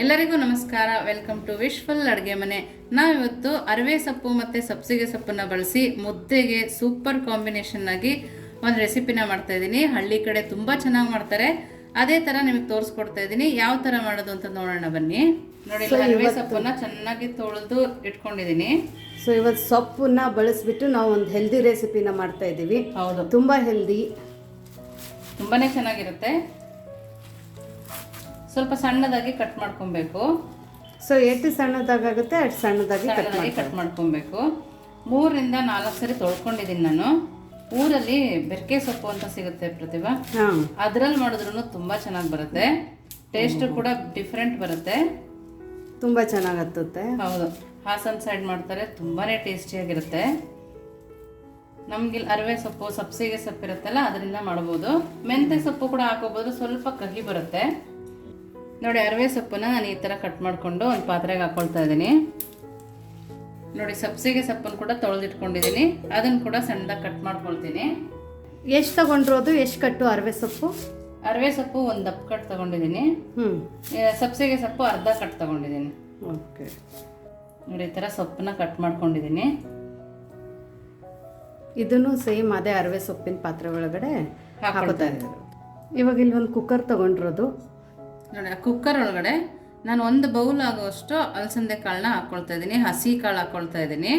ಎಲ್ಲರಿಗೂ ನಮಸ್ಕಾರ. Welcome to wishful ಅಡುಗೆ ಮನೆ. ನಾವಿವತ್ತು ಅರವೆ ಸೊಪ್ಪು ಮತ್ತು ಸಬ್ಸಿಗೆ ಸೊಪ್ಪನ್ನ ಬಳಸಿ ಮುದ್ದೆಗೆ ಸೂಪರ್ ಕಾಂಬಿನೇಷನ್ ಆಗಿ ಒಂದು ರೆಸಿಪಿನ ಮಾಡ್ತಾ ಇದ್ದೀನಿ. ಹಳ್ಳಿ ಕಡೆ ತುಂಬ ಚೆನ್ನಾಗಿ ಮಾಡ್ತಾರೆ. ಅದೇ ಥರ ನಿಮಗೆ ತೋರಿಸ್ಕೊಡ್ತಾ ಇದ್ದೀನಿ. ಯಾವ ಥರ ಮಾಡೋದು ಅಂತ ನೋಡೋಣ ಬನ್ನಿ. ನೋಡಿ ಅರವೆ ಸೊಪ್ಪನ್ನ ಚೆನ್ನಾಗಿ ತೊಳೆದು ಇಟ್ಕೊಂಡಿದ್ದೀನಿ. ಸೊ ಇವತ್ತು ಸೊಪ್ಪನ್ನ ಬಳಸ್ಬಿಟ್ಟು ನಾವು ಒಂದು ಹೆಲ್ದಿ ರೆಸಿಪಿನ ಮಾಡ್ತಾ ಇದ್ದೀವಿ. ಹೌದು. ತುಂಬ ಹೆಲ್ದಿ ತುಂಬಾನೇ ಚೆನ್ನಾಗಿರುತ್ತೆ. ಸ್ವಲ್ಪ ಸಣ್ಣದಾಗಿ ಕಟ್ ಮಾಡ್ಕೊಬೇಕು. ಸೊ ಎಷ್ಟು ಸಣ್ಣದಾಗುತ್ತೆ ಅಷ್ಟು ಸಣ್ಣದಾಗಿ ಕಟ್ ಸಣ್ಣದಾಗಿ ಮಾಡಿ ಕಟ್ ಮಾಡ್ಕೊಬೇಕು. ಮೂರರಿಂದ ನಾಲ್ಕು ಸರಿ ತೊಳ್ಕೊಂಡಿದ್ದೀನಿ ನಾನು. ಊರಲ್ಲಿ ಬೆರ್ಕೆ ಸೊಪ್ಪು ಅಂತ ಸಿಗುತ್ತೆ ಪ್ರತಿಭಾ. ಅದ್ರಲ್ಲಿ ಮಾಡಿದ್ರು ತುಂಬಾ ಚೆನ್ನಾಗಿ ಬರುತ್ತೆ. ಟೇಸ್ಟ್ ಕೂಡ ಡಿಫ್ರೆಂಟ್ ಬರುತ್ತೆ. ತುಂಬಾ ಚೆನ್ನಾಗಿ ಹತ್ತುತ್ತೆ. ಹೌದು. ಹಾಸನ್ ಸೈಡ್ ಮಾಡ್ತಾರೆ ತುಂಬಾನೇ ಟೇಸ್ಟಿಯಾಗಿರುತ್ತೆ. ನಮ್ಗೆ ಇಲ್ಲಿ ಅರವೆ ಸೊಪ್ಪು ಸಬ್ಸಿಗೆ ಸೊಪ್ಪು ಇರುತ್ತಲ್ಲ ಅದರಿಂದ ಮಾಡ್ಬೋದು. ಮೆಂತೆ ಸೊಪ್ಪು ಕೂಡ ಹಾಕೋಬೋದು ಸ್ವಲ್ಪ ಕಹಿ ಬರುತ್ತೆ. ನೋಡಿ ಅರವೆ ಸೊಪ್ಪನ್ನ ನಾನು ಈ ಥರ ಕಟ್ ಮಾಡಿಕೊಂಡು ಒಂದು ಪಾತ್ರೆಗೆ ಹಾಕ್ಕೊಳ್ತಾ ಇದ್ದೀನಿ. ನೋಡಿ ಸಬ್ಸಿಗೆ ಸೊಪ್ಪನ್ನು ಕೂಡ ತೊಳೆದಿಟ್ಕೊಂಡಿದ್ದೀನಿ. ಅದನ್ನು ಕೂಡ ಸಣ್ಣದಾಗಿ ಕಟ್ ಮಾಡ್ಕೊಳ್ತೀನಿ. ಎಷ್ಟು ತಗೊಂಡ್ರೋದು ಎಷ್ಟು ಕಟ್ಟು ಅರವೆ ಸೊಪ್ಪು? ಅರವೆ ಸೊಪ್ಪು ಒಂದು ದಪ್ಪ ಕಟ್ ತಗೊಂಡಿದ್ದೀನಿ. ಹ್ಞೂ ಸಬ್ಸಿಗೆ ಸೊಪ್ಪು ಅರ್ಧ ಕಟ್ ತಗೊಂಡಿದ್ದೀನಿ. ಓಕೆ. ನೋಡಿ ಈ ಥರ ಸೊಪ್ಪನ್ನ ಕಟ್ ಮಾಡ್ಕೊಂಡಿದ್ದೀನಿ. ಇದನ್ನು ಸೇಮ್ ಅದೇ ಅರವೆ ಸೊಪ್ಪಿನ ಪಾತ್ರೆ ಒಳಗಡೆ ಹಾಕೋತಾ ಇದ್ದಾರೆ ಇವಾಗ ಇಲ್ಲಿ ಒಂದು ಕುಕ್ಕರ್ ತಗೊಂಡಿರೋದು ನೋಡಿ ಕುಕ್ಕರ್ ಒಳಗಡೆ ನಾನು ಒಂದು ಬೌಲ್ ಆಗೋಷ್ಟು ಅಲಸಂದೆ ಕಾಳನ್ನ ಹಾಕೊಳ್ತಾ ಇದ್ದೀನಿ ಹಸಿ ಕಾಳು ಹಾಕೊಳ್ತಾ ಇದ್ದೀನಿ.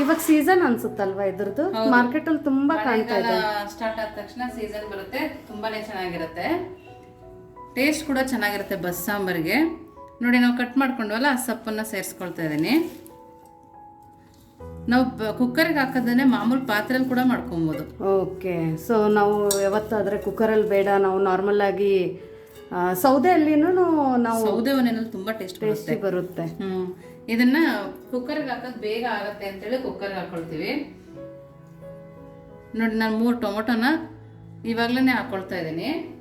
ಇವಾಗ ಸೀಸನ್ ಅನ್ಸುತ್ತಲ್ವಾ ಇದ್ರದ್ದು? ಮಾರ್ಕೆಟಲ್ಲಿ ತುಂಬ ಕಾಣ್ತಾ ಇದೆ. ಸ್ಟಾರ್ಟ್ ಆದ ತಕ್ಷಣ ಸೀಸನ್ ಬರುತ್ತೆ ತುಂಬಾನೇ ಚೆನ್ನಾಗಿರುತ್ತೆ. ಟೇಸ್ಟ್ ಕೂಡ ಚೆನ್ನಾಗಿರುತ್ತೆ ಬಸ್ ಸಾಂಬಾರಿಗೆ. ನೋಡಿ ನಾವು ಕಟ್ ಮಾಡ್ಕೊಂಡ್ವಲ್ಲ ಆ ಸೊಪ್ಪನ್ನ ಸೇರಿಸ್ಕೊಳ್ತಾ ಇದ್ದೀನಿ. ನಾವು ಕುಕ್ಕರ್ಗೆ ಹಾಕೋದನ್ನೇ ಮಾಮೂಲಿ ಪಾತ್ರೆಯಲ್ಲಿ ಕೂಡ ಮಾಡ್ಕೊಬೋದು. ಓಕೆ ಸೊ ನಾವು ಯಾವತ್ತಾದರೆ ಕುಕ್ಕರಲ್ಲಿ ಬೇಡ ನಾವು ನಾರ್ಮಲ್ ಆಗಿ ಸೌದೆಯಲ್ಲಿನೂ ನಾವು ಸೌದೆ ಒನೆಯಲ್ಲಿ ತುಂಬಾ ಟೇಸ್ಟ್ ಟೇಸ್ಟಿ ಬರುತ್ತೆ. ಹ್ಮ್. ಇದನ್ನ ಕುಕ್ಕರ್ಗೆ ಹಾಕೋದು ಬೇಗ ಆಗತ್ತೆ ಅಂತೇಳಿ ಕುಕ್ಕರ್ಗೆ ಹಾಕೊಳ್ತೀವಿ. ನೋಡಿ ನಾನು ಮೂರು ಟೊಮೊಟೊನ ಇವಾಗ್ಲೇ ಹಾಕೊಳ್ತಾ ಇದ್ದೀನಿ.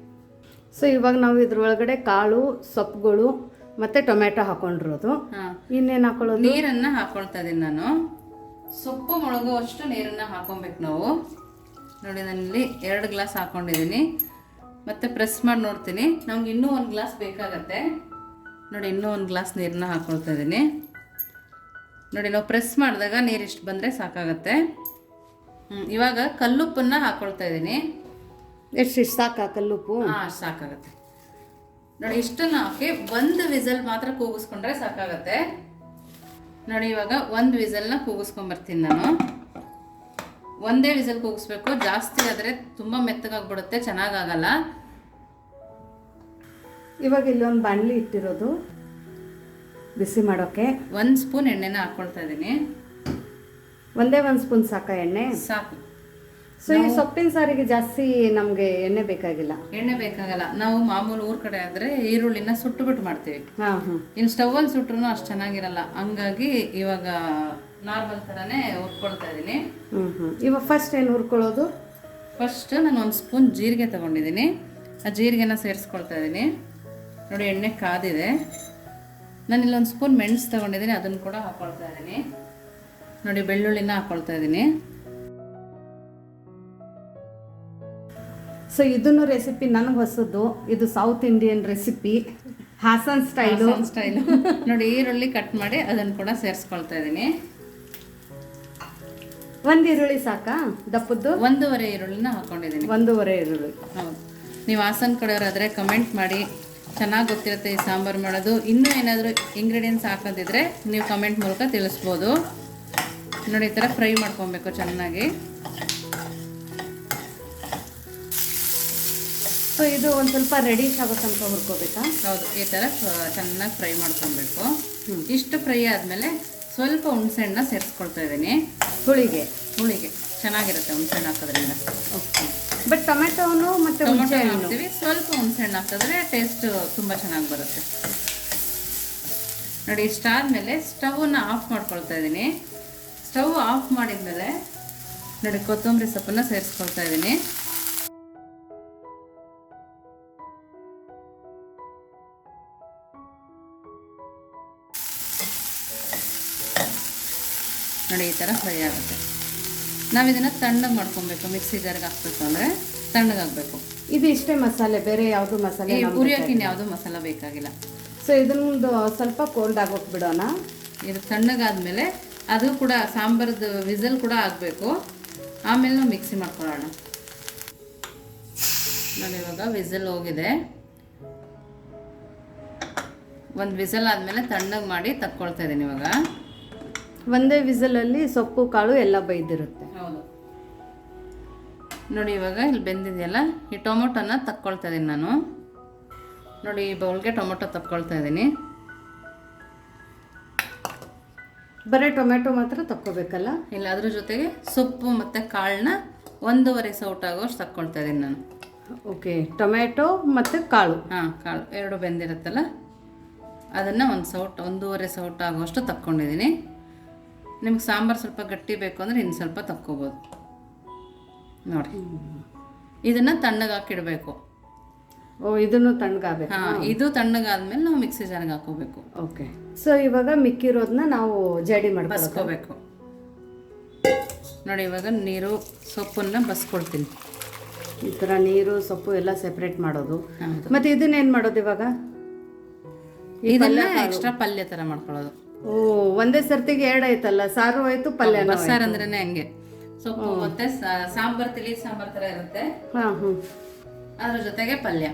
ಸೊ ಇವಾಗ ನಾವು ಇದ್ರೊಳಗಡೆ ಕಾಳು ಸೊಪ್ಪುಗಳು ಮತ್ತೆ ಟೊಮೆಟೊ ಹಾಕೊಂಡಿರೋದು. ಹಾ. ಇನ್ನೇನು ಹಾಕೊಳ್ಳೋದು? ನೀರನ್ನ ಹಾಕೊಳ್ತಾ ಇದ್ದೀನಿ ನಾನು. ಸೊಪ್ಪು ಮುಳುಗುವಷ್ಟು ನೀರನ್ನ ಹಾಕೊಬೇಕು ನಾವು. ನೋಡಿ ನಾನಿಲ್ಲಿ ಎರಡು ಗ್ಲಾಸ್ ಹಾಕೊಂಡಿದ್ದೀನಿ. ಮತ್ತೆ ಪ್ರೆಸ್ ಮಾಡಿ ನೋಡ್ತೀನಿ. ನಮ್ಗೆ ಇನ್ನೂ ಒಂದು ಗ್ಲಾಸ್ ಬೇಕಾಗತ್ತೆ. ನೋಡಿ ಇನ್ನೂ ಒಂದು ಗ್ಲಾಸ್ ನೀರನ್ನ ಹಾಕ್ಕೊಳ್ತಾ ಇದ್ದೀನಿ ನೋಡಿ ನಾವು ಪ್ರೆಸ್ ಮಾಡಿದಾಗ ನೀರು ಇಷ್ಟು ಬಂದರೆ ಸಾಕಾಗತ್ತೆ. ಇವಾಗ ಕಲ್ಲುಪ್ಪನ್ನ ಹಾಕ್ಕೊಳ್ತಾ ಇದ್ದೀನಿ ಎಷ್ಟು ಇಷ್ಟು ಸಾಕಾ ಕಲ್ಲುಪ್ಪು? ಹಾಂ ಅಷ್ಟು ಸಾಕಾಗತ್ತೆ. ನೋಡಿ ಇಷ್ಟನ್ನು ಹಾಕಿ ಒಂದು ವಿಸಲ್ ಮಾತ್ರ ಕೂಗಿಸ್ಕೊಂಡ್ರೆ ಸಾಕಾಗತ್ತೆ. ನೋಡಿ ಇವಾಗ ಒಂದು ವಿಸಲ್ನ ಕೂಗಿಸ್ಕೊಂಬರ್ತೀನಿ ನಾನು. ಒಂದೇ ವಿಸಲ್ ಕೂಗಿಸ್ಬೇಕು. ಜಾಸ್ತಿ ಆದರೆ ತುಂಬ ಮೆತ್ತಗಾಗ್ಬಿಡುತ್ತೆ ಚೆನ್ನಾಗಾಗಲ್ಲ. ಇವಾಗ ಇಲ್ಲೊಂದು ಬಾಣಲಿ ಇಟ್ಟಿರೋದು ಬಿಸಿ ಮಾಡೋಕ್ಕೆ ಒಂದು ಸ್ಪೂನ್ ಎಣ್ಣೆನ ಹಾಕ್ಕೊಳ್ತಾ ಇದ್ದೀನಿ ಒಂದೇ ಒಂದು ಸ್ಪೂನ್ ಸಾಕ ಎಣ್ಣೆ? ಸಾಕು. ಸೊ ಈ ಸೊಪ್ಪಿನ ಸಾರಿಗೆ ಜಾಸ್ತಿ ನಮಗೆ ಎಣ್ಣೆ ಬೇಕಾಗಿಲ್ಲ. ಎಣ್ಣೆ ಬೇಕಾಗಲ್ಲ. ನಾವು ಮಾಮೂಲು ಊರ್ ಕಡೆ ಆದರೆ ಈರುಳ್ಳಿನ ಸುಟ್ಟುಬಿಟ್ಟು ಮಾಡ್ತೀವಿ. ಹಾಂ ಹಾಂ. ಇನ್ನು ಸ್ಟವಲ್ಲಿ ಸುಟ್ರು ಅಷ್ಟು ಚೆನ್ನಾಗಿರಲ್ಲ. ಹಂಗಾಗಿ ಇವಾಗ ನಾರ್ಮಲ್ ಥರನೇ ಹುರ್ಕೊಳ್ತಾ ಇದ್ದೀನಿ ಇವಾಗ ಫಸ್ಟ್ ಏನು ಹುರ್ಕೊಳ್ಳೋದು? ಫಸ್ಟ್ ನಾನು ಒಂದು ಸ್ಪೂನ್ ಜೀರಿಗೆ ತಗೊಂಡಿದ್ದೀನಿ ಆ ಜೀರಿಗೆನ ಸೇರಿಸ್ಕೊಳ್ತಾ ಇದ್ದೀನಿ ನೋಡಿ ಎಣ್ಣೆ ಕಾದಿದೆ. ನಾನು ಇಲ್ಲೊಂದು ಸ್ಪೂನ್ ಮೆಣಸು ತಗೊಂಡಿದ್ದೀನಿ ಅದನ್ನು ಕೂಡ ಹಾಕ್ಕೊಳ್ತಾ ಇದ್ದೀನಿ. ನೋಡಿ ಬೆಳ್ಳುಳ್ಳಿನ ಹಾಕ್ಕೊಳ್ತಾ ಇದ್ದೀನಿ. ಸೊ ಇದನ್ನು ರೆಸಿಪಿ ನನಗೆ ಹೊಸದು. ಇದು south Indian recipe Hassan style style ನೋಡಿ ಈರುಳ್ಳಿ ಕಟ್ ಮಾಡಿ ಅದನ್ನು ಕೂಡ ಸೇರಿಸ್ಕೊಳ್ತಾ ಇದ್ದೀನಿ. ಒಂದು ಈರುಳ್ಳಿ ಸಾಕಾ? ದಪ್ಪದ್ದು? ಒಂದೂವರೆ ಈರುಳ್ಳಿನ ಹಾಕೊಂಡಿದ್ದೀನಿ. ಒಂದೂವರೆ ಈರುಳ್ಳಿ. ಹೌದು. ನೀವು ಹಾಸನ್ ಕಡೆಯವರಾದರೆ ಕಮೆಂಟ್ ಮಾಡಿ. ಚೆನ್ನಾಗಿ ಗೊತ್ತಿರುತ್ತೆ ಈ ಸಾಂಬಾರು ಮಾಡೋದು. ಇನ್ನೂ ಏನಾದರೂ ಇಂಗ್ರೀಡಿಯೆಂಟ್ಸ್ ಹಾಕೋದಿದ್ರೆ ನೀವು ಕಮೆಂಟ್ ಮೂಲಕ ತಿಳಿಸ್ಬೋದು. ನೋಡಿ ಈ ಥರ ಫ್ರೈ ಮಾಡ್ಕೊಬೇಕು ಚೆನ್ನಾಗಿ. ಸೊ ಇದು ಒಂದು ಸ್ವಲ್ಪ ರೆಡಿಶ್ ಆಗೋ ತನಕ ಹುರ್ಕೋಬೇಕಾ? ಹೌದು ಈ ಥರ ಚೆನ್ನಾಗಿ ಫ್ರೈ ಮಾಡ್ಕೊಬೇಕು. ಇಷ್ಟು ಫ್ರೈ ಆದಮೇಲೆ ಸ್ವಲ್ಪ ಹುಣಸೆಹಣ್ಣ ಸೇರಿಸ್ಕೊಳ್ತಾ ಇದ್ದೀನಿ. ಹುಳಿಗೆ. ಹುಳಿಗೆ. ಚೆನ್ನಾಗಿರುತ್ತೆ ಹುಣಸೆಹಣ್ಣು ಹಾಕೋದ್ರಿಂದ. ಓಕೆ. ಬಟ್ ಟೊಮೆಟೊನು ಮತ್ತು ಟೊಮೊಟೊ ಹಾಕ್ತೀವಿ. ಸ್ವಲ್ಪ ಹುಣಸೆಹಣ್ಣು ಹಾಕಿದ್ರೆ ಟೇಸ್ಟ್ ತುಂಬ ಚೆನ್ನಾಗಿ ಬರುತ್ತೆ. ನೋಡಿ ಇಷ್ಟಾದಮೇಲೆ ಸ್ಟವ್ನ ಆಫ್ ಮಾಡ್ಕೊಳ್ತಾ ಇದ್ದೀನಿ. ಸ್ಟವ್ ಆಫ್ ಮಾಡಿದ್ಮೇಲೆ ನೋಡಿ ಕೊತ್ತಂಬರಿ ಸೊಪ್ಪನ್ನ ಸೇರಿಸ್ಕೊಳ್ತಾ ಇದ್ದೀನಿ. ನೋಡಿ ಈ ಥರ ಫ್ರೈ ಆಗುತ್ತೆ. ನಾವು ಇದನ್ನು ತಣ್ಣಗೆ ಮಾಡ್ಕೊಬೇಕು ಮಿಕ್ಸಿ ಜಾರ್ಗೆ ಹಾಕ್ಬೇಕು ಅಂದರೆ ತಣ್ಣಗಾಗಬೇಕು ಇದು ಇಷ್ಟೇ ಮಸಾಲೆ ಬೇರೆ ಯಾವುದು ಮಸಾಲೆ ಈ ಇನ್ಯಾವುದು ಮಸಾಲ ಬೇಕಾಗಿಲ್ಲ. ಸೊ ಇದನ್ನೊಂದು ಸ್ವಲ್ಪ ಕೋಲ್ಡ್ ಆಗೋಕೆ ಬಿಡೋಣ. ಇದು ತಣ್ಣಗಾದ್ಮೇಲೆ ಅದು ಕೂಡ ಸಾಂಬಾರದ್ದು ವಿಸಲ್ ಕೂಡ ಆಗಬೇಕು. ಆಮೇಲೆ ನಾವು ಮಿಕ್ಸಿ ಮಾಡ್ಕೊಳ್ಳೋಣ. ನಾನು ಇವಾಗ ವಿಸಲ್ ಹೋಗಿದೆ. ಒಂದು ವಿಸಲ್ ಆದಮೇಲೆ ತಣ್ಣಗೆ ಮಾಡಿ ತಕ್ಕೊಳ್ತಾ ಇದ್ದೀನಿ ಇವಾಗ. ಒಂದೇ ವಿಸಲಲ್ಲಿ ಸೊಪ್ಪು ಕಾಳು ಎಲ್ಲ ಬೈದಿರುತ್ತೆ ನೋಡಿ ಇವಾಗ ಇಲ್ಲಿ ಬೆಂದಿದೆಯಲ್ಲ ಈ ಟೊಮೊಟೊನ ತಕ್ಕೊಳ್ತಾ ಇದ್ದೀನಿ ನಾನು. ನೋಡಿ ಈ ಬೌಲ್ಗೆ ಟೊಮೊಟೊ ತಕ್ಕೊಳ್ತಾ ಇದ್ದೀನಿ ಬರೀ ಟೊಮೆಟೊ ಮಾತ್ರ ತಕ್ಕೋಬೇಕಲ್ಲ? ಇಲ್ಲ ಅದ್ರ ಜೊತೆಗೆ ಸೊಪ್ಪು ಮತ್ತು ಕಾಳನ್ನ ಒಂದೂವರೆ ಸೌಟ್ ಆಗೋಷ್ಟು ತಕ್ಕೊಳ್ತಾ ಇದ್ದೀನಿ ನಾನು. ಓಕೆ ಟೊಮೆಟೊ ಮತ್ತು ಕಾಳು. ಹಾಂ ಕಾಳು ಎರಡು ಬೆಂದಿರುತ್ತಲ್ಲ ಅದನ್ನು ಒಂದು ಸೌಟ್ ಒಂದೂವರೆ ಸೌಟ್ ಆಗೋಷ್ಟು ತಕ್ಕೊಂಡಿದ್ದೀನಿ ನಿಮ್ಗೆ ಸಾಂಬಾರು ಸ್ವಲ್ಪ ಗಟ್ಟಿ ಬೇಕು ಅಂದರೆ ಇನ್ನು ಸ್ವಲ್ಪ ತಕ್ಕೋಬೋದು. ನೋಡಿ. ಇದನ್ನು ತಣ್ಣಗೆ ಹಾಕಿಡಬೇಕು. ಓ ಇದನ್ನು ತಣ್ಣಗಾಗಬೇಕು ಹಾಂ ಇದು ತಣ್ಣಗಾದ್ಮೇಲೆ ನಾವು ಮಿಕ್ಸಿ ಜಾರಿಗೆ ಹಾಕೋಬೇಕು ಓಕೆ. ಸೊ ಇವಾಗ ಮಿಕ್ಕಿರೋದನ್ನ ನಾವು ಜಡಿ ಮಾಡಿ ಬಸ್ಕೋಬೇಕು. ನೋಡಿ ಇವಾಗ ನೀರು ಸೊಪ್ಪನ್ನ ಬಸ್ಕೊಳ್ತೀನಿ ಈ ಥರ ನೀರು ಸೊಪ್ಪು ಎಲ್ಲ ಸೆಪ್ರೇಟ್ ಮಾಡೋದು. ಹೌದು. ಮತ್ತೆ ಇದನ್ನೇನು ಮಾಡೋದು ಇವಾಗ? ಇದೆಲ್ಲ ಎಕ್ಸ್ಟ್ರಾ ಪಲ್ಯ ಥರ ಮಾಡ್ಕೊಳ್ಳೋದು. ಓ ಒಂದೇ ಸರ್ತಿಗೆ ಎರಡು ಆಯ್ತಲ್ಲ? ಸಾರು ಆಯ್ತು ಪಲ್ಯ ಬಸ್ಸಾರು ಅಂದ್ರೇನೆ ಹಂಗೆ. ಸೊಪ್ಪು ಮತ್ತೆ ಸಾಂಬಾರ್ ತಿಳಿ ಸಾಂಬಾರ್ ಥರ ಇರುತ್ತೆ. ಹಾಂ ಹ್ಞೂ ಅದ್ರ ಜೊತೆಗೆ ಪಲ್ಯ.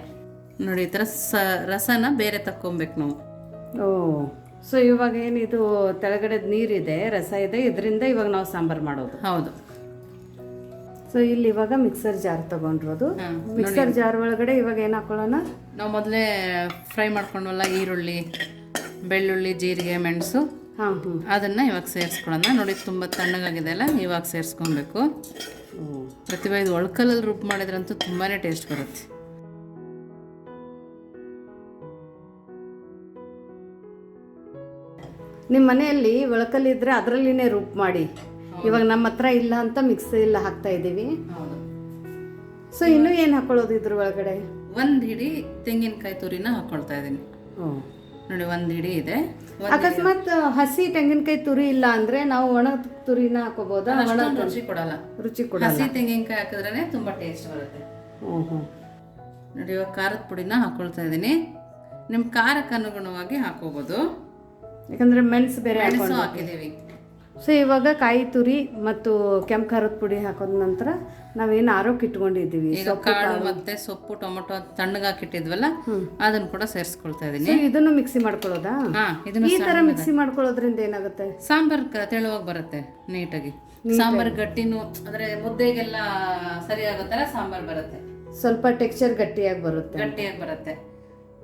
ನೋಡಿ ಈ ಥರ ಸ ರಸನ ಬೇರೆ ತಕ್ಕೊಬೇಕು ನಾವು. ಓ ಸೊ ಇವಾಗ ಏನಿದು ತೆಳಗಡೆ ನೀರಿದೆ ರಸ ಇದೆ ಇದರಿಂದ ಇವಾಗ ನಾವು ಸಾಂಬಾರ್ ಮಾಡೋದು. ಹೌದು. ಸೊ ಇಲ್ಲಿ ಇವಾಗ ಮಿಕ್ಸರ್ ಜಾರ್ ತಗೊಂಡಿರೋದು. ಮಿಕ್ಸರ್ ಜಾರ್ ಒಳಗಡೆ ಇವಾಗ ಏನು ಹಾಕೊಳ್ಳೋಣ? ನಾವು ಮೊದಲೇ ಫ್ರೈ ಮಾಡ್ಕೊಂಡಲ್ಲ ಈರುಳ್ಳಿ ಬೆಳ್ಳುಳ್ಳಿ ಜೀರಿಗೆ ಮೆಣಸು. ಹಾಂ ಹ್ಞೂ ಅದನ್ನು ಇವಾಗ ಸೇರಿಸ್ಕೊಳ್ಳೋಣ. ನೋಡಿ ತುಂಬ ತಣ್ಣಗಾಗಿದೆ ಅಲ್ಲ? ಇವಾಗ ಸೇರಿಸ್ಕೊಬೇಕು. ಪ್ರತಿಭಾ ಇದು ಒಳ್ಕಲಲ್ಲಿ ರುಬ್ ಮಾಡಿದ್ರಂತೂ ತುಂಬಾ ಟೇಸ್ಟ್ ಬರುತ್ತೆ. ನಿಮ್ಮ ಮನೆಯಲ್ಲಿ ಒಳಕಲ್ಲಿದ್ರೆ ಅದರಲ್ಲಿನೇ ರುಬ್ ಮಾಡಿ. ಇವಾಗ ನಮ್ಮ ಹತ್ರ ಇಲ್ಲ ಅಂತ ಮಿಕ್ಸಿ ಎಲ್ಲ ಹಾಕ್ತಾ ಇದ್ದೀವಿ. ಸೊ ಇನ್ನೂ ಏನು ಹಾಕೊಳ್ಳೋದು ಇದ್ರ ಒಳಗಡೆ? ಒಂದು ಹಿಡಿ ತೆಂಗಿನಕಾಯಿ ತುರಿನ ಹಾಕ್ಕೊಳ್ತಾ ಇದ್ದೀನಿ. ಓ. ನೋಡಿ ಒಂದು ಹಿಡಿ ಇದೆ. ಅಕಸ್ಮಾತ್ ಹಸಿ ತೆಂಗಿನಕಾಯಿ ತುರಿ ಇಲ್ಲ ಅಂದ್ರೆ ನಾವು ಒಣ ತುರಿನ ಹಾಕೋಬಹುದಾ ಒಣ ರುಚಿ ಕೊಡಲ್ಲ. ರುಚಿ ಕೂಡ ಹಸಿ ತೆಂಗಿನಕಾಯಿ ಹಾಕಿದ್ರೆ ತುಂಬಾ ಟೇಸ್ಟ್ ಬರುತ್ತೆ. ನೋಡಿ ಇವಾಗ ಖಾರದ ಪುಡಿನ ಹಾಕೊಳ್ತಾ ಇದ್ದೀನಿ. ನಿಮ್ಮ ಖಾರಕ್ಕೆ ಅನುಗುಣವಾಗಿ ಹಾಕೋಬಹುದು ಯಾಕಂದ್ರೆ ಮೆಣಸು ಬೇರೆ ಮೆಣಸು ಹಾಕಿದ್ದೀವಿ. ಸೊ ಇವಾಗ ಕಾಯಿ ತುರಿ ಮತ್ತು ಕೆಂಪು ಖಾರದ ಪುಡಿ ಹಾಕೋದ ನಂತರ ನಾವೇನು ಆರೋಗ್ಯ ಇಟ್ಕೊಂಡಿದ್ದೀವಿ. ಕಾಳು ಮತ್ತೆ ಸೊಪ್ಪು ಟೊಮೊಟೊ ತಣ್ಣಗೆ ಹಾಕಿಟ್ಟಿದ್ವಲ್ಲ ಅದನ್ನ ಕೂಡ ಸೇರಿಸ್ಕೊಳ್ತಾ ಇದೀನಿ. ಇದನ್ನು ಮಿಕ್ಸಿ ಮಾಡ್ಕೊಳ್ಳೋದಾ? ಈ ತರ ಮಿಕ್ಸಿ ಮಾಡ್ಕೊಳ್ಳೋದ್ರಿಂದ ಏನಾಗುತ್ತೆ? ಸಾಂಬಾರ್ ತೆಳುವಾಗಿ ಬರುತ್ತೆ ನೀಟಾಗಿ. ಸಾಂಬಾರ್ ಗಟ್ಟಿನೂ ಅಂದ್ರೆ ಮುದ್ದೆಗೆಲ್ಲ ಸರಿ ಥರ ಸಾಂಬಾರ್ ಬರುತ್ತೆ. ಸ್ವಲ್ಪ ಟೆಕ್ಸ್ಚರ್ ಗಟ್ಟಿಯಾಗಿ ಬರುತ್ತೆ. ಗಟ್ಟಿಯಾಗಿ ಬರುತ್ತೆ.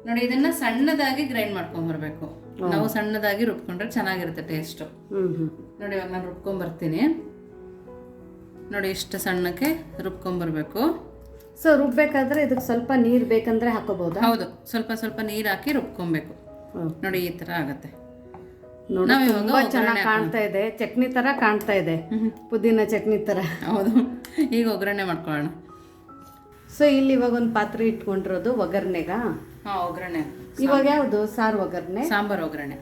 ನೋಡಿ ಇದನ್ನ ಸಣ್ಣದಾಗಿ ಗ್ರೈಂಡ್ ಮಾಡ್ಕೊಂಡ್ ಬರ್ಬೇಕು. ನಾವು ಸಣ್ಣದಾಗಿ ರುಬ್ಕೊಂಡ್ರೆ ಚೆನ್ನಾಗಿರುತ್ತೆ ಟೇಸ್ಟ್ ನೋಡಿ ಇವಾಗ ನಾನು ರುಬ್ಕೊಂಡ್ ಬರ್ತೀನಿ. ನೋಡಿ ಇಷ್ಟು ಸಣ್ಣಕ್ಕೆ ರುಬ್ಕೊಂಡ್ ಬರ್ಬೇಕು. ಸೊ ರುಬ್ಬೇಕಾದ್ರೆ ಇದಕ್ಕೆ ಸ್ವಲ್ಪ ನೀರು ಬೇಕಂದ್ರೆ ಹಾಕೋಬಹುದು? ಹೌದು ಸ್ವಲ್ಪ ಸ್ವಲ್ಪ ನೀರು ಹಾಕಿ ರುಬ್ಕೊಬೇಕು. ನೋಡಿ ಈ ತರ ಆಗತ್ತೆ. ತುಂಬಾ ಚೆನ್ನಾಗಿ ಕಾಣ್ತಾ ಇದೆ. ಚಟ್ನಿ ತರ ಕಾಣ್ತಾ ಇದೆ. ಪುದೀನ ಚಟ್ನಿ ತರ. ಹೌದು. ಈಗ ಒಗ್ಗರಣೆ ಮಾಡ್ಕೊಳ್ಳೋಣ. ಸೊ ಇಲ್ಲಿ ಇವಾಗ ಒಂದು ಪಾತ್ರೆ ಇಟ್ಕೊಂಡಿರೋದು ಒಗ್ಗರಣೆಗ? ಹಾ ಒಗ್ಗರಣೆ. ಇವಾಗ ಯಾವುದು? ಸಾರು ಒಗ್ಗರಣೆ? ಸಾಂಬಾರ್ ಒಗ್ಗರಣೆ.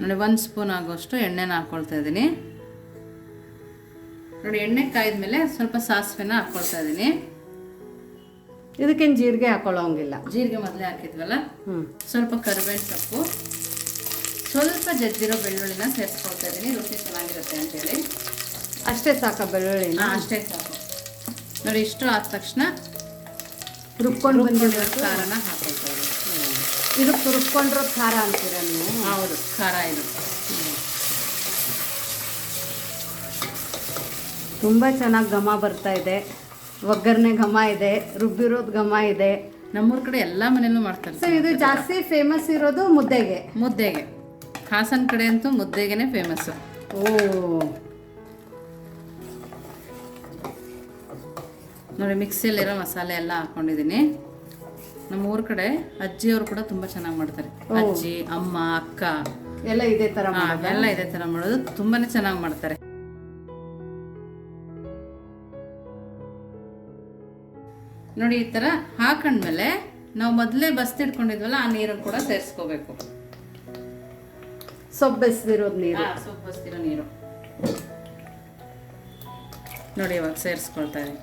ನೋಡಿ ಒಂದು ಸ್ಪೂನ್ ಆಗೋಷ್ಟು ಎಣ್ಣೆನ ಹಾಕ್ಕೊಳ್ತಾ ಇದ್ದೀನಿ. ನೋಡಿ ಎಣ್ಣೆ ಕಾಯ್ದ್ಮೇಲೆ ಸ್ವಲ್ಪ ಸಾಸಿವೆನ ಹಾಕ್ಕೊಳ್ತಾ ಇದ್ದೀನಿ. ಇದಕ್ಕೇನು ಜೀರಿಗೆ ಹಾಕೊಳ್ಳೋಂಗಿಲ್ಲ. ಜೀರಿಗೆ ಮೊದಲೇ ಹಾಕಿದ್ವಲ್ಲ? ಸ್ವಲ್ಪ ಕರಿಬೇವಿನ ಸೊಪ್ಪು. ಸ್ವಲ್ಪ ಜಜ್ಜಿರೋ ಬೆಳ್ಳುಳ್ಳಿನ ಸೇರಿಸ್ಕೊಳ್ತಾ ಇದ್ದೀನಿ. ರುಚಿ ಚೆನ್ನಾಗಿರುತ್ತೆ ಅಂತೇಳಿ. ಅಷ್ಟೇ ಸಾಕ ಬೆಳ್ಳುಳ್ಳಿನ? ಹಾ, ಅಷ್ಟೇ ಸಾಕು. ನೋಡಿ ಇಷ್ಟು ಆದ ತಕ್ಷಣ ರುಬ್ಕೊಂಡು ಬಂದಿರೋ ಖಾರನ ಹಾಕೊಳ್ತಾ ಇದ್ದೀನಿ ಇದಕ್ಕೆ ರುಬ್ಕೊಂಡಿರೋ ಖಾರ ಅಂತೀರ ನೀವು? ಹೌದು ಖಾರ ಇದು. ತುಂಬ ಚೆನ್ನಾಗಿ ಘಮ ಬರ್ತಾ ಇದೆ. ಒಗ್ಗರಣೆ ಘಮ ಇದೆ ರುಬ್ಬಿರೋದು ಘಮ ಇದೆ. ನಮ್ಮೂರ ಕಡೆ ಎಲ್ಲ ಮನೇಲೂ ಮಾಡ್ತಾರೆ. ಸೊ ಇದು ಜಾಸ್ತಿ ಫೇಮಸ್ ಇರೋದು ಮುದ್ದೆಗೆ? ಮುದ್ದೆಗೆ. ಹಾಸನ ಕಡೆ ಅಂತೂ ಮುದ್ದೆಗೆನೆ ಫೇಮಸ್ಸು ಓ. ನೋಡಿ ಮಿಕ್ಸಿಯಲ್ಲಿರೋ ಮಸಾಲೆ ಎಲ್ಲ ಹಾಕೊಂಡಿದ್ದೀನಿ. ನಮ್ಮ ಊರ ಕಡೆ ಅಜ್ಜಿಯವರು ಕೂಡ ತುಂಬಾ ಚೆನ್ನಾಗಿ ಮಾಡ್ತಾರೆ. ಅಜ್ಜಿ ಅಮ್ಮ ಅಕ್ಕ. ಎಲ್ಲ ಇದೇ ತರ ಎಲ್ಲ ಇದೇ ತರ ಮಾಡೋದು. ತುಂಬಾನೇ ಚೆನ್ನಾಗಿ ಮಾಡ್ತಾರೆ. ನೋಡಿ ಈ ಥರ ಹಾಕೊಂಡ್ಮೇಲೆ ನಾವು ಮೊದಲೇ ಬಸ್ತಿಟ್ಕೊಂಡಿದ್ವಲ್ಲ ಆ ನೀರನ್ನು ಕೂಡ ಸೇರಿಸ್ಕೋಬೇಕು. ಸೊಪ್ಪು ಬೆಸ್ದಿರೋದು ನೀರು. ಸೊಪ್ಪು ಬಸ್ತಿರೋ ನೀರು. ನೋಡಿ ಇವಾಗ ಸೇರಿಸ್ಕೊಳ್ತಾ ಇದೀವಿ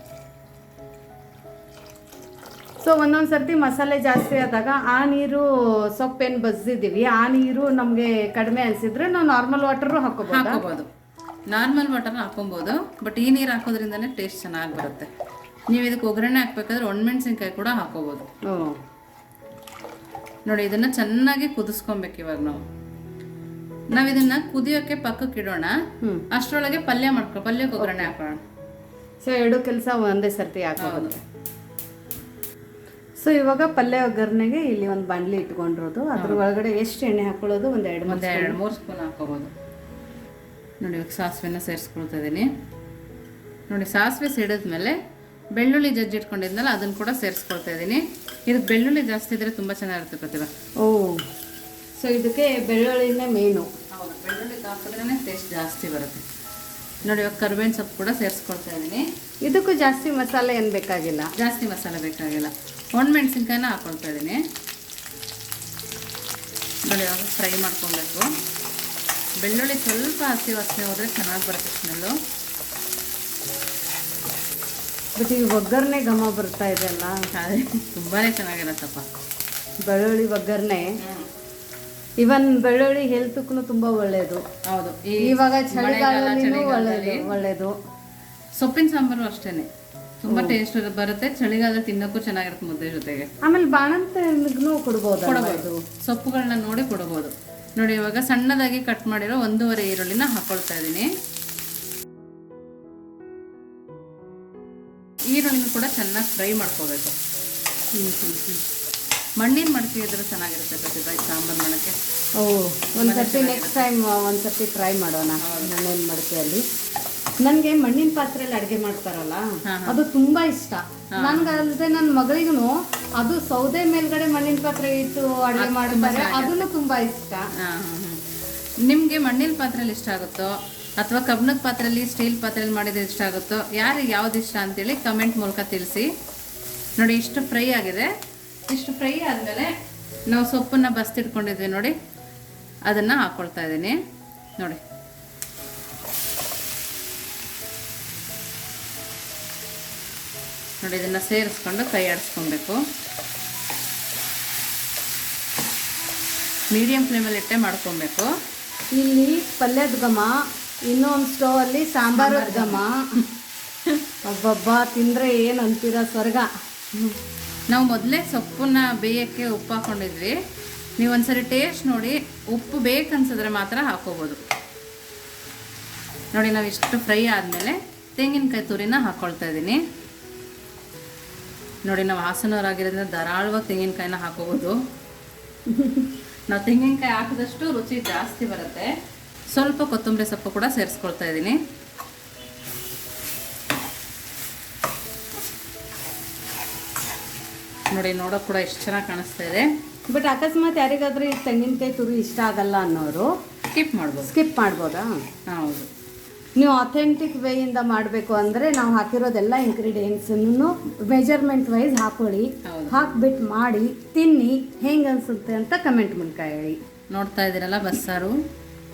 ಸೊ ಒಂದೊಂದು ಸರ್ತಿ ಮಸಾಲೆ ಜಾಸ್ತಿ ಆದಾಗ ಆ ನೀರು ಸೊಪ್ಪೇನು ಬಸ್ದಿದ್ದೀವಿ ಆ ನೀರು ನಮಗೆ ಕಡಿಮೆ ಅನಿಸಿದ್ರೆ ನಾವು ನಾರ್ಮಲ್ ವಾಟರು ಹಾಕೋಬಹುದು ಹಾಕೋಬೋದು? ನಾರ್ಮಲ್ ವಾಟರ್ ಹಾಕೊಬೋದು ಬಟ್ ಈ ನೀರು ಹಾಕೋದ್ರಿಂದನೇ ಟೇಸ್ಟ್ ಚೆನ್ನಾಗಿ ಬರುತ್ತೆ. ನೀವು ಇದಕ್ಕೆ ಒಗ್ಗರಣೆ ಹಾಕ್ಬೇಕಾದ್ರೆ ಒಣಮೆಣ್ಸಿನ್ಕಾಯಿ ಕೂಡ ಹಾಕೋಬೋದು. ನೋಡಿ ಇದನ್ನು ಚೆನ್ನಾಗಿ ಕುದಿಸ್ಕೊಬೇಕು ಇವಾಗ ನಾವು. ನಾವು ಇದನ್ನ ಕುದಿಯೋಕೆ ಪಕ್ಕಕ್ಕೆ ಇಡೋಣ. ಅಷ್ಟರೊಳಗೆ ಪಲ್ಯ ಮಾಡ್ಕೊ ಪಲ್ಯಕ್ಕೆ ಒಗ್ಗರಣೆ ಹಾಕೋಣ. ಸೊ ಎರಡು ಕೆಲಸ ಒಂದೇ ಸರ್ತಿ ಹಾಕೋಬೋದು ಸೊ ಇವಾಗ ಪಲ್ಯ ಒಗ್ಗರಣೆಗೆ ಇಲ್ಲಿ ಒಂದು ಬಾಣಲಿ ಇಟ್ಕೊಂಡಿರೋದು. ಅದ್ರ ಒಳಗಡೆ ಎಷ್ಟು ಎಣ್ಣೆ ಹಾಕೊಳ್ಳೋದು? ಒಂದು ಎರಡು ಒಂದು ಎರಡು ಮೂರು ಸ್ಪೂನ್ ಹಾಕೋಬೋದು. ನೋಡಿ ಇವಾಗ ಸಾಸಿವೆನ ಸೇರಿಸ್ಕೊಳ್ತಾ ಇದ್ದೀನಿ ನೋಡಿ ಸಾಸಿವೆ ಸಿಡಿದ್ಮೇಲೆ ಬೆಳ್ಳುಳ್ಳಿ ಜಜ್ಜಿ ಇಟ್ಕೊಂಡಿದ್ನಲ್ಲ ಅದನ್ನು ಕೂಡ ಸೇರಿಸ್ಕೊಳ್ತಾ ಇದ್ದೀನಿ ಇದು ಬೆಳ್ಳುಳ್ಳಿ ಜಾಸ್ತಿ ಇದ್ರೆ ತುಂಬ ಚೆನ್ನಾಗಿರುತ್ತೆ ಪ್ರತಿಭಾ. ಓ. ಸೊ ಇದಕ್ಕೆ ಬೆಳ್ಳುಳ್ಳಿನೇ ಮೇನು ಹೌದು ಬೆಳ್ಳುಳ್ಳಿ ಹಾಕಿದ್ರೇ ಟೇಸ್ಟ್ ಜಾಸ್ತಿ ಬರುತ್ತೆ. ನೋಡಿ ಇವಾಗ ಕರ್ಬೇವಿನ ಸೊಪ್ಪು ಕೂಡ ಸೇರಿಸ್ಕೊಳ್ತಾ ಇದ್ದೀನಿ. ಇದಕ್ಕೂ ಜಾಸ್ತಿ ಮಸಾಲೆ ಏನು ಬೇಕಾಗಿಲ್ಲ? ಜಾಸ್ತಿ ಮಸಾಲೆ ಬೇಕಾಗಿಲ್ಲ. ಒಣಮೆಣ್ಸಿನ್ಕಾಯಿನ ಹಾಕೊಳ್ತಾ ಇದ್ದೀನಿ. ನೋಡಿ ಇವಾಗ ಫ್ರೈ ಮಾಡ್ಕೊಬೇಕು. ಬೆಳ್ಳುಳ್ಳಿ ಸ್ವಲ್ಪ ಹಸಿ ವಾಸನೆ ಹೋದರೆ ಚೆನ್ನಾಗಿ ಬರುತ್ತೆ ಸ್ಮೆಲ್ಲು. ಬಟ್ ಈ ಒಗ್ಗರಣೆ ಘಮ ಬರ್ತಾ ಇದೆ ಅಲ್ಲ? ಅದೇ ತುಂಬಾ ಚೆನ್ನಾಗಿರತ್ತಪ್ಪ. ಬೆಳ್ಳುಳ್ಳಿ ಒಗ್ಗರಣೆ. ಇವನ್ ಬೆಳ್ಳುಳ್ಳಿ ಹೆಲ್ತ್ಕ್ಕೂ ತುಂಬಾ ಒಳ್ಳೇದು. ಹೌದು. ಈ ಇವಾಗ ಚಳಿಗಾಲದಲ್ಲಿ ಒಳ್ಳೇದು ಒಳ್ಳೇದು. ಸೊಪ್ಪಿನ ಸಾಂಬಾರು ಅಷ್ಟೇನೆ. ತುಂಬಾ ಟೇಸ್ಟ್ ಬರುತ್ತೆ. ಚಳಿಗಾಲ ತಿನ್ನಕ್ಕೂ ಚೆನ್ನಾಗಿರುತ್ತೆ ಮುದ್ದೆ ಜೊತೆಗೆ. ಆಮೇಲೆ ಬಾಣಂತನಿಗೂ ಕೊಡ್ಬೋದಲ್ವಾ ಕೊಡಬಹುದು ಸೊಪ್ಪುಗಳನ್ನ ನೋಡಿ ಕೊಡಬಹುದು ನೋಡಿ ಇವಾಗ ಸಣ್ಣದಾಗಿ ಕಟ್ ಮಾಡಿರೋ ಒಂದೂವರೆ ಈರುಳ್ಳಿನ ಹಾಕೊಳ್ತಾ ಇದ್ದೀನಿ. ಈರುಳ್ಳಿನ ಕೂಡ ಚೆನ್ನಾಗಿ ಫ್ರೈ ಮಾಡ್ಕೋಬೇಕು. ಹ್ಮ್, ಹ್ಮ್, ಹ್ಮ್. ಮಣ್ಣಿನ ಮಡಕೆ ಇದ್ರೆ ಚೆನ್ನಾಗಿರುತ್ತೆ ಈ ಸಾಂಬಾರು ಮಾಡೋಕ್ಕೆ? ಓ ಒಂದ್ಸರ್ತಿ ನೆಕ್ಸ್ಟ್ ಟೈಮ್ ಒಂದ್ಸರ್ತಿ ಟ್ರೈ ಮಾಡೋಣ. ಮಣ್ಣಿನ ಮಡಕೆಯಲ್ಲಿ ನನಗೆ ಮಣ್ಣಿನ ಪಾತ್ರೆಯಲ್ಲಿ ಅಡುಗೆ ಮಾಡ್ತಾರಲ್ಲ ಅದು ತುಂಬಾ ಇಷ್ಟ. ನನ್ಗಲ್ದೆ ನನ್ನ ಮಗಳಿಗೂ ಅದು ಸೌದೆ ಮೇಲ್ಗಡೆ ಮಣ್ಣಿನ ಪಾತ್ರೆ ಇಟ್ಟು ಅಡುಗೆ ಮಾಡ್ತಾರೆ ಅದನ್ನು ತುಂಬಾ ಇಷ್ಟ. ನಿಮಗೆ ಮಣ್ಣಿನ ಪಾತ್ರೆಯಲ್ಲಿ ಇಷ್ಟ ಆಗುತ್ತೋ? ಅಥವಾ ಕಬ್ಬಿಣದ ಪಾತ್ರೆಯಲ್ಲಿ ಸ್ಟೀಲ್ ಪಾತ್ರೆಯಲ್ಲಿ ಮಾಡಿದ್ರೆ ಇಷ್ಟ ಆಗುತ್ತೋ? ಯಾರಿಗೆ ಯಾವ್ದು ಇಷ್ಟ ಅಂತೇಳಿ ಕಮೆಂಟ್ ಮೂಲಕ ತಿಳಿಸಿ. ನೋಡಿ ಇಷ್ಟು ಫ್ರೈ ಆಗಿದೆ. ಇಷ್ಟು ಫ್ರೈ ಆದಮೇಲೆ ನಾವು ಸೊಪ್ಪನ್ನು ಬಸ್ತಿಟ್ಕೊಂಡಿದ್ವಿ ನೋಡಿ. ಅದನ್ನು ಹಾಕ್ಕೊಳ್ತಾ ಇದ್ದೀನಿ. ನೋಡಿ. ನೋಡಿ ಇದನ್ನು ಸೇರಿಸ್ಕೊಂಡು ಕೈ ಆಡಿಸ್ಕೊಬೇಕು. ಮೀಡಿಯಂ ಫ್ಲೇಮಲ್ಲಿ ಇಟ್ಟೆ ಮಾಡ್ಕೊಬೇಕು. ಇಲ್ಲಿ ಪಲ್ಯದ ಘಮ ಇನ್ನೊಂದು ಸ್ಟೋವಲ್ಲಿ ಸಾಂಬಾರದ ಘಮ. ಒಬ್ಬೊಬ್ಬ ತಿಂದರೆ ಏನು ಅಂತೀರ ಸ್ವರ್ಗ. ನಾವು ಮೊದಲೇ ಸೊಪ್ಪನ್ನ ಬೇಯಕ್ಕೆ ಉಪ್ಪು ಹಾಕೊಂಡಿದ್ವಿ. ನೀವು ಒಂದ್ಸರಿ ಟೇಸ್ಟ್ ನೋಡಿ, ಉಪ್ಪು ಬೇಕನ್ಸಿದ್ರೆ ಮಾತ್ರ ಹಾಕೋಬೋದು. ನೋಡಿ, ನಾವು ಇಷ್ಟು ಫ್ರೈ ಆದಮೇಲೆ ತೆಂಗಿನಕಾಯಿ ತುರಿನ ಹಾಕ್ಕೊಳ್ತಾ ಇದ್ದೀನಿ. ನೋಡಿ, ನಾವು ಹಾಸನವರಾಗಿರೋದ್ರಿಂದ ಧಾರಾಳವಾಗಿ ತೆಂಗಿನಕಾಯಿನ ಹಾಕೋಬೋದು. ನಾವು ತೆಂಗಿನಕಾಯಿ ಹಾಕಿದಷ್ಟು ರುಚಿ ಜಾಸ್ತಿ ಬರುತ್ತೆ. ಸ್ವಲ್ಪ ಕೊತ್ತಂಬರಿ ಸೊಪ್ಪು ಕೂಡ ಸೇರಿಸ್ಕೊಳ್ತಾ ಇದ್ದೀನಿ. ನೋಡಿ ನೋಡೋಕೆ ಕೂಡ ಎಷ್ಟು ಚೆನ್ನಾಗಿ ಕಾಣಿಸ್ತಾ ಇದೆ. ಬಟ್ ಅಕಸ್ಮಾತ್ ಯಾರಿಗಾದ್ರೂ ಈ ತೆಂಗಿನಕಾಯಿ ತುರಿ ಇಷ್ಟ ಆಗಲ್ಲ ಅನ್ನೋರು ಸ್ಕಿಪ್ ಮಾಡ್ಬೋದು. ಸ್ಕಿಪ್ ಮಾಡ್ಬೋದಾ? ಹೌದು. ನೀವು ಅಥೆಂಟಿಕ್ ವೇಯಿಂದ ಮಾಡಬೇಕು ಅಂದರೆ ನಾವು ಹಾಕಿರೋದೆಲ್ಲ ಇಂಗ್ರೀಡಿಯೆಂಟ್ಸನ್ನು ಮೆಜರ್ಮೆಂಟ್ ವೈಸ್ ಹಾಕೊಳ್ಳಿ. ಹಾಕ್ಬಿಟ್ಟು ಮಾಡಿ ತಿನ್ನಿ ಹೆಂಗೆ ಅನಿಸುತ್ತೆ ಅಂತ ಕಮೆಂಟ್ ಮೂಲಕ ಹೇಳಿ. ನೋಡ್ತಾ ಇದ್ದೀರಲ್ಲ ಬಸ್ಸಾರು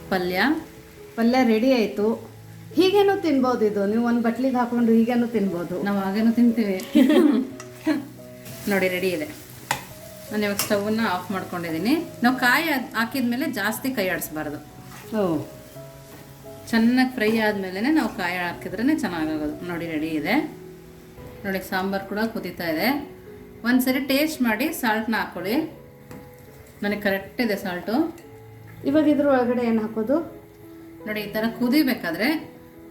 ಪಲ್ಯ. ಪಲ್ಯ ರೆಡಿ ಆಯಿತು. ಹೀಗೇನೂ ತಿನ್ಬೋದು ಇದು. ನೀವು ಒಂದು ಬಟ್ಲಿಗೆ ಹಾಕೊಂಡು ಹೀಗೇನೂ ತಿನ್ಬೋದು. ನಾವು ಹಾಗೇನು ತಿಂತೀವಿ. ನೋಡಿ ರೆಡಿ ಇದೆ. ನಾನು ಇವಾಗ ಸ್ಟವನ್ನ ಆಫ್ ಮಾಡ್ಕೊಂಡಿದ್ದೀನಿ ನಾವು ಕಾಯಿ ಹಾಕಿದ ಹಾಕಿದ್ಮೇಲೆ ಜಾಸ್ತಿ ಕೈ ಆಡಿಸ್ಬಾರ್ದು. ಓ. ಚೆನ್ನಾಗಿ ಫ್ರೈ ಆದಮೇಲೆ ನಾವು ಕಾಯಿ ಹಾಕಿದ್ರೇ ಚೆನ್ನಾಗಾಗೋದು. ನೋಡಿ ರೆಡಿ ಇದೆ. ನೋಡಿ ಸಾಂಬಾರು ಕೂಡ ಕುದೀತಾ ಇದೆ. ಒಂದ್ಸರಿ ಟೇಸ್ಟ್ ಮಾಡಿ ಸಾಲ್ಟ್ನ ಹಾಕ್ಕೊಳ್ಳಿ ನನಗೆ ಕರೆಕ್ಟ್ ಇದೆ ಸಾಲ್ಟು ಇವಾಗ ಇದ್ರ ಒಳಗಡೆ ಏನು ಹಾಕೋದು? ನೋಡಿ ಈ ಥರ ಕುದಿಬೇಕಾದ್ರೆ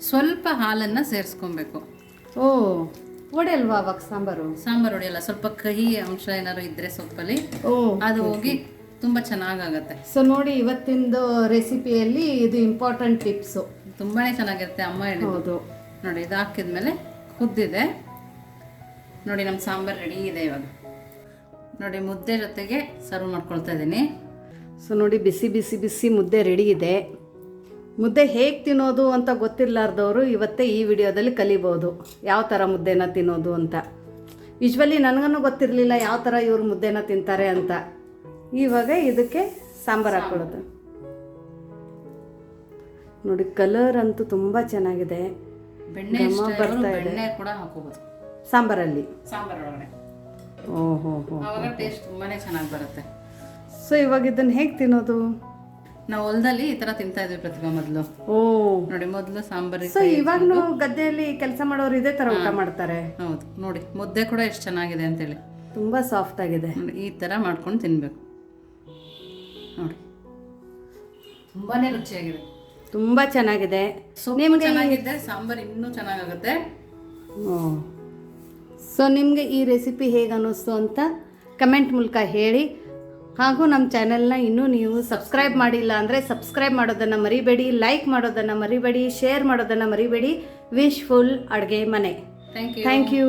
ಸ್ವಲ್ಪ ಹಾಲನ್ನು ಸೇರಿಸ್ಕೊಬೇಕು. ಓ. ಒಡೆಯಲ್ವಾ ಅವಾಗ ಸಾಂಬಾರು? ಸಾಂಬಾರು ಹೊಡೆಯಲ್ಲ ಸ್ವಲ್ಪ ಕಹಿ ಅಂಶ ಏನಾದ್ರು ಇದ್ರೆ ಸೊಪ್ಪಲ್ಲಿ ಓ ಅದು ಹೋಗಿ ತುಂಬ ಚೆನ್ನಾಗಾಗತ್ತೆ. ಸೊ ನೋಡಿ ಇವತ್ತಿಂದು ರೆಸಿಪಿಯಲ್ಲಿ ಇದು ಇಂಪಾರ್ಟೆಂಟ್ ಟಿಪ್ಸು ತುಂಬಾನೇ ಚೆನ್ನಾಗಿರುತ್ತೆ ಅಮ್ಮ ಹೇಳಿದ್ದು. ಹೌದು. ನೋಡಿ ಇದು ಹಾಕಿದ್ಮೇಲೆ ಕುದ್ದಿದೆ. ನೋಡಿ ನಮ್ಮ ಸಾಂಬಾರು ರೆಡಿ ಇದೆ ಇವಾಗ. ನೋಡಿ ಮುದ್ದೆ ಜೊತೆಗೆ ಸರ್ವ್ ಮಾಡ್ಕೊಳ್ತಾ ಇದ್ದೀನಿ. ಸೊ ನೋಡಿ ಬಿಸಿ ಬಿಸಿ ಬಿಸಿ ಮುದ್ದೆ ರೆಡಿ ಇದೆ. ಮುದ್ದೆ ಹೇಗೆ ತಿನ್ನೋದು ಅಂತ ಗೊತ್ತಿರಲಾರ್ದವರು ಇವತ್ತೇ ಈ ವಿಡಿಯೋದಲ್ಲಿ ಕಲಿಬೋದು. ಯಾವ ಥರ ಮುದ್ದೆನ ತಿನ್ನೋದು ಅಂತ. ಯೂಶ್ವಲಿ ನನಗೂ ಗೊತ್ತಿರಲಿಲ್ಲ ಯಾವ ಥರ ಇವರು ಮುದ್ದೆನ ತಿಂತಾರೆ ಅಂತ. ಇವಾಗ ಇದಕ್ಕೆ ಸಾಂಬಾರು ಹಾಕೊಳ್ಳೋದು. ನೋಡಿ ಕಲರ್ ಅಂತೂ ತುಂಬ ಚೆನ್ನಾಗಿದೆ. ಬರ್ತಾ ಇದೆ. ಸಾಂಬಾರಲ್ಲಿ. ಓಹೋ ಹೋ ಆವಾಗ ಟೇಸ್ಟ್ ತುಂಬಾನೇ ಚೆನ್ನಾಗಿ ಬರುತ್ತೆ. ಸೊ ಇವಾಗ ಇದನ್ನು ಹೇಗೆ ತಿನ್ನೋದು? ನಾವು ಹೊಲದಲ್ಲಿ ಈ ತರ ತಿಂತಾ ಇದ್ವಿ ಪ್ರತಿಭಾ ಮೊದಲು. ಓ. ನೋಡಿ ಮೊದಲು ಸಾಂಬಾರಿಗೆ ಸೊ ಇವಾಗ್ಲೂ ಗದ್ದೆಯಲ್ಲಿ ಕೆಲಸ ಮಾಡೋರು ಇದೇ ತರ ಊಟ ಮಾಡ್ತಾರೆ? ಹೌದು. ನೋಡಿ ಮುದ್ದೆ ಕೂಡ ಎಷ್ಟು ಚೆನ್ನಾಗಿದೆ ಅಂತೇಳಿ. ತುಂಬಾ ಸಾಫ್ಟ್ ಆಗಿದೆ. ನೋಡಿ ಈ ತರ ಮಾಡ್ಕೊಂಡು ತಿನ್ಬೇಕು. ನೋಡಿ. ತುಂಬಾನೇ ರುಚಿಯಾಗಿದೆ. ತುಂಬಾ ಚೆನ್ನಾಗಿದೆ. ಸೊಪ್ಪು ಚೆನ್ನಾಗಿದ್ದೆ ಸಾಂಬಾರ್ ಇನ್ನೂ ಚೆನ್ನಾಗಾಗುತ್ತೆ. ಸೊ ನಿಮಗೆ ಈ ರೆಸಿಪಿ ಹೇಗೆ ಅನ್ನಿಸ್ತು ಅಂತ ಕಮೆಂಟ್ ಮೂಲಕ ಹೇಳಿ. ಹಾಗೂ ನಮ್ಮ ಚಾನೆಲ್ನ ಇನ್ನೂ ನೀವು ಸಬ್ಸ್ಕ್ರೈಬ್ ಮಾಡಿಲ್ಲ ಅಂದರೆ ಸಬ್ಸ್ಕ್ರೈಬ್ ಮಾಡೋದನ್ನು ಮರಿಬೇಡಿ ಲೈಕ್ ಮಾಡೋದನ್ನು ಮರಿಬೇಡಿ ಶೇರ್ ಮಾಡೋದನ್ನು ಮರಿಬೇಡಿ. ವಿಶ್ ಫುಲ್ ಅಡುಗೆ ಮನೆ. Thank you thank you